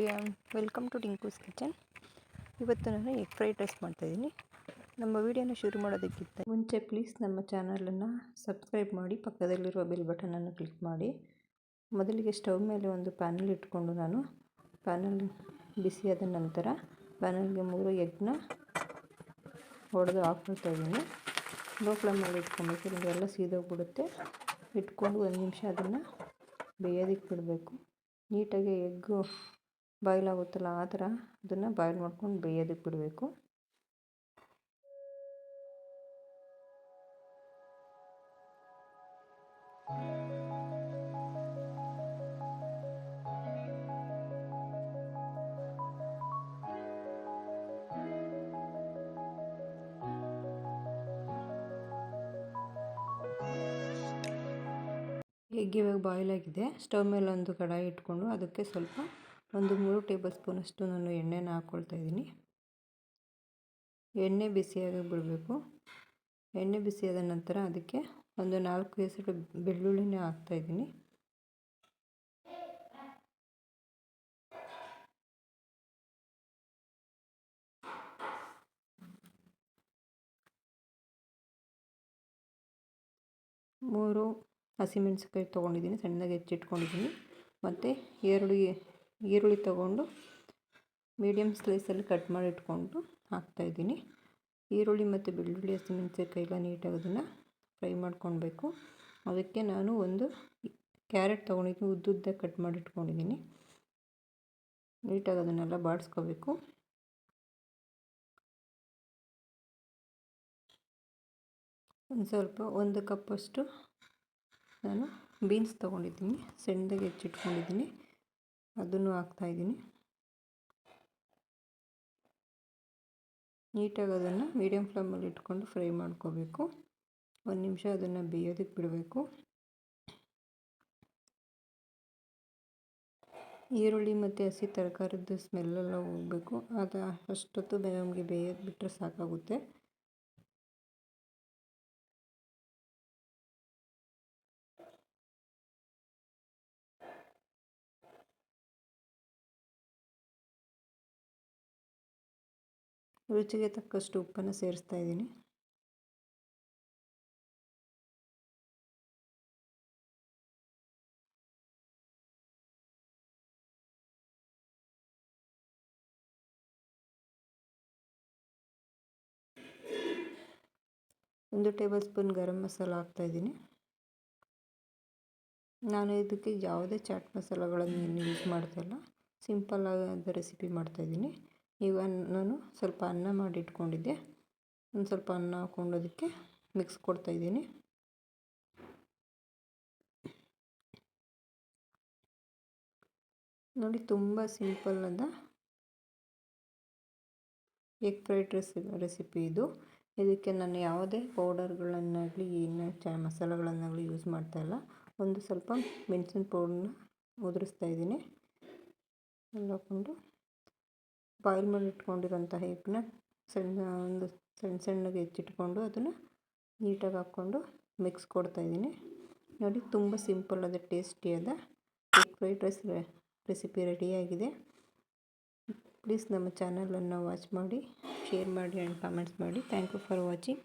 Everyone welcome to Tinku's kitchen ಇವತ್ತು ನಾನು egg fried rice ಮಾಡ್ತಾಯಿದ್ದೀನಿ ನಮ್ಮ ವಿಡಿಯೋನ ಶುರು ಮಾಡೋದಕ್ಕಿಂತ ಮುಂಚೆ ಪ್ಲೀಸ್ ನಮ್ಮ ಚಾನಲನ್ನು ಸಬ್ಸ್ಕ್ರೈಬ್ ಮಾಡಿ, ಪಕ್ಕದಲ್ಲಿರುವ ಬೆಲ್ ಬಟನನ್ನು ಕ್ಲಿಕ್ ಮಾಡಿ. ಮೊದಲಿಗೆ ಸ್ಟವ್ ಮೇಲೆ ಒಂದು ಪ್ಯಾನಲ್ ಇಟ್ಕೊಂಡು ನಾನು ಪ್ಯಾನಲ್ ಬಿಸಿಯಾದ ನಂತರ ಪ್ಯಾನಲ್ಗೆ ಮೂರು ಎಗ್ನ ಹೊಡೆದು ಆಫ್ ಮಾಡ್ತಾಯಿದ್ದೀನಿ ಲೋ ಫ್ಲೇಮಲ್ಲಿ ಇಟ್ಕೊಬೇಕು ಎಲ್ಲ ಸೀದೋಗ್ಬಿಡುತ್ತೆ. ಇಟ್ಕೊಂಡು ಒಂದು ನಿಮಿಷ ಅದನ್ನು ಬೇಯೋದಕ್ಕೆ ಬಿಡಬೇಕು. ನೀಟಾಗಿ ಎಗ್ಗು ಬಾಯ್ಲ್ ಆಗುತ್ತಲ್ಲ ಆ ಥರ ಅದನ್ನು ಬಾಯ್ಲ್ ಮಾಡ್ಕೊಂಡು ಬೇಯೋದಕ್ಕೆ ಬಿಡಬೇಕು. ಎಗ್ ಇವಾಗ ಬಾಯ್ಲ್ ಆಗಿದೆ, ಸ್ಟವ್ ಮೇಲೆ ಒಂದು ಕಡಾಯಿ ಇಟ್ಕೊಂಡು ಅದಕ್ಕೆ ಸ್ವಲ್ಪ ಒಂದು ಮೂರು ಟೇಬಲ್ ಸ್ಪೂನಷ್ಟು ನಾನು ಎಣ್ಣೆನ ಹಾಕ್ಕೊಳ್ತಾ ಇದ್ದೀನಿ. ಎಣ್ಣೆ ಬಿಸಿಯಾಗಿ ಬಿಡಬೇಕು. ಎಣ್ಣೆ ಬಿಸಿಯಾದ ನಂತರ ಅದಕ್ಕೆ ಒಂದು ನಾಲ್ಕು ಹೆಸರು ಬೆಳ್ಳುಳ್ಳಿನ ಹಾಕ್ತಾಯಿದ್ದೀನಿ ಮೂರು ಹಸಿಮೆಣಸಿನ್ಕಾಯಿ ತೊಗೊಂಡಿದ್ದೀನಿ, ಸಣ್ಣದಾಗಿ ಹೆಚ್ಚಿಟ್ಕೊಂಡಿದ್ದೀನಿ. ಮತ್ತು ಈರುಳ್ಳಿ ಈರುಳ್ಳಿ ತಗೊಂಡು ಮೀಡಿಯಮ್ ಸ್ಲೈಸಲ್ಲಿ ಕಟ್ ಮಾಡಿ ಇಟ್ಕೊಂಡು ಹಾಕ್ತಾಯಿದ್ದೀನಿ ಈರುಳ್ಳಿ ಮತ್ತು ಬೆಳ್ಳುಳ್ಳಿ, ಹಸಿಮೆಣಸಿನ್ಕಾಯಿ ಎಲ್ಲ ನೀಟಾಗಿ ಅದನ್ನು ಫ್ರೈ ಮಾಡ್ಕೊಳ್ಬೇಕು. ಅದಕ್ಕೆ ನಾನು ಒಂದು ಕ್ಯಾರೆಟ್ ತೊಗೊಂಡಿದ್ದೀನಿ ಉದ್ದುದ್ದ ಕಟ್ ಮಾಡಿ ಇಟ್ಕೊಂಡಿದ್ದೀನಿ. ನೀಟಾಗಿ ಅದನ್ನೆಲ್ಲ ಬಾಡಿಸ್ಕೋಬೇಕು ಒಂದು ಸ್ವಲ್ಪ ಒಂದು ಕಪ್ಪಷ್ಟು ನಾನು ಬೀನ್ಸ್ ತೊಗೊಂಡಿದ್ದೀನಿ. ಸಣ್ಣದಾಗಿ ಹೆಚ್ಚಿಟ್ಕೊಂಡಿದ್ದೀನಿ. ಅದನ್ನು ಹಾಕ್ತಾಯಿದ್ದೀನಿ ನೀಟಾಗಿ ಅದನ್ನು ಮೀಡಿಯಮ್ ಫ್ಲೇಮಲ್ಲಿ ಇಟ್ಕೊಂಡು ಫ್ರೈ ಮಾಡ್ಕೋಬೇಕು. ಒಂದು ನಿಮಿಷ ಅದನ್ನು ಬೇಯೋದಕ್ಕೆ ಬಿಡಬೇಕು. ಈರುಳ್ಳಿ ಮತ್ತು ಹಸಿ ತರಕಾರಿದ್ದು ಸ್ಮೆಲ್ಲೆಲ್ಲ ಹೋಗಬೇಕು. ಅದು ಅಷ್ಟೊತ್ತು ನಮಗೆ ಬೇಯೋದು ಬಿಟ್ಟರೆ ಸಾಕಾಗುತ್ತೆ. ರುಚಿಗೆ ತಕ್ಕಷ್ಟು ಉಪ್ಪನ್ನು ಸೇರಿಸ್ತಾ ಇದ್ದೀನಿ. ಒಂದು ಟೇಬಲ್ ಸ್ಪೂನ್ ಗರಂ ಮಸಾಲ ಹಾಕ್ತಾಯಿದ್ದೀನಿ ನಾನು ಇದಕ್ಕೆ ಯಾವುದೇ ಚಾಟ್ ಮಸಾಲಗಳನ್ನು ಯೂಸ್ ಮಾಡ್ತಾಯಿಲ್ಲ ಸಿಂಪಲ್ಲಾದ ರೆಸಿಪಿ ಮಾಡ್ತಾಯಿದ್ದೀನಿ ಈಗ ನಾನು ಸ್ವಲ್ಪ ಅನ್ನ ಮಾಡಿ ಇಟ್ಕೊಂಡಿದ್ದೆ. ಒಂದು ಸ್ವಲ್ಪ ಅನ್ನ ಹಾಕ್ಕೊಂಡು ಅದಕ್ಕೆ ಮಿಕ್ಸ್ ಕೊಡ್ತಾಯಿದ್ದೀನಿ ನೋಡಿ ತುಂಬ ಸಿಂಪಲ್ಲಾದ ಎಗ್ ಫ್ರೈಡ್ ರೆಸಿ ರೆಸಿಪಿ ಇದು. ಇದಕ್ಕೆ ನಾನು ಯಾವುದೇ ಪೌಡರ್ಗಳನ್ನಾಗಲಿ ಏನು ಚ, ಮಸಾಲೆಗಳನ್ನಾಗಲಿ ಯೂಸ್ ಮಾಡ್ತಾಯಿಲ್ಲ ಒಂದು ಸ್ವಲ್ಪ ಮೆಣಸಿನ ಪೌಡ್ರನ್ನ ಉದುರಿಸ್ತಾ ಇದ್ದೀನಿ. ಹಾಕ್ಕೊಂಡು ಬಾಯ್ಲ್ ಮಾಡಿ ಇಟ್ಕೊಂಡಿರೋಂತಹ ಸಣ್ಣ, ಒಂದು ಸಣ್ಣ ಸಣ್ಣಗೆ ಹೆಚ್ಚಿಟ್ಕೊಂಡು ಅದನ್ನು ನೀಟಾಗಿ ಹಾಕ್ಕೊಂಡು ಮಿಕ್ಸ್ ಕೊಡ್ತಾಯಿದ್ದೀನಿ ನೋಡಿ, ತುಂಬ ಸಿಂಪಲ್ಲಾದ ಟೇಸ್ಟಿಯಾದ ಎಗ್ ಫ್ರೈಡ್ ರೈಸ್ ರೆಸಿಪಿ ರೆಡಿಯಾಗಿದೆ ಪ್ಲೀಸ್ ನಮ್ಮ ಚಾನಲನ್ನು ವಾಚ್ ಮಾಡಿ ಶೇರ್ ಮಾಡಿ ಆ್ಯಂಡ್ ಕಾಮೆಂಟ್ಸ್ ಮಾಡಿ. Thank you for watching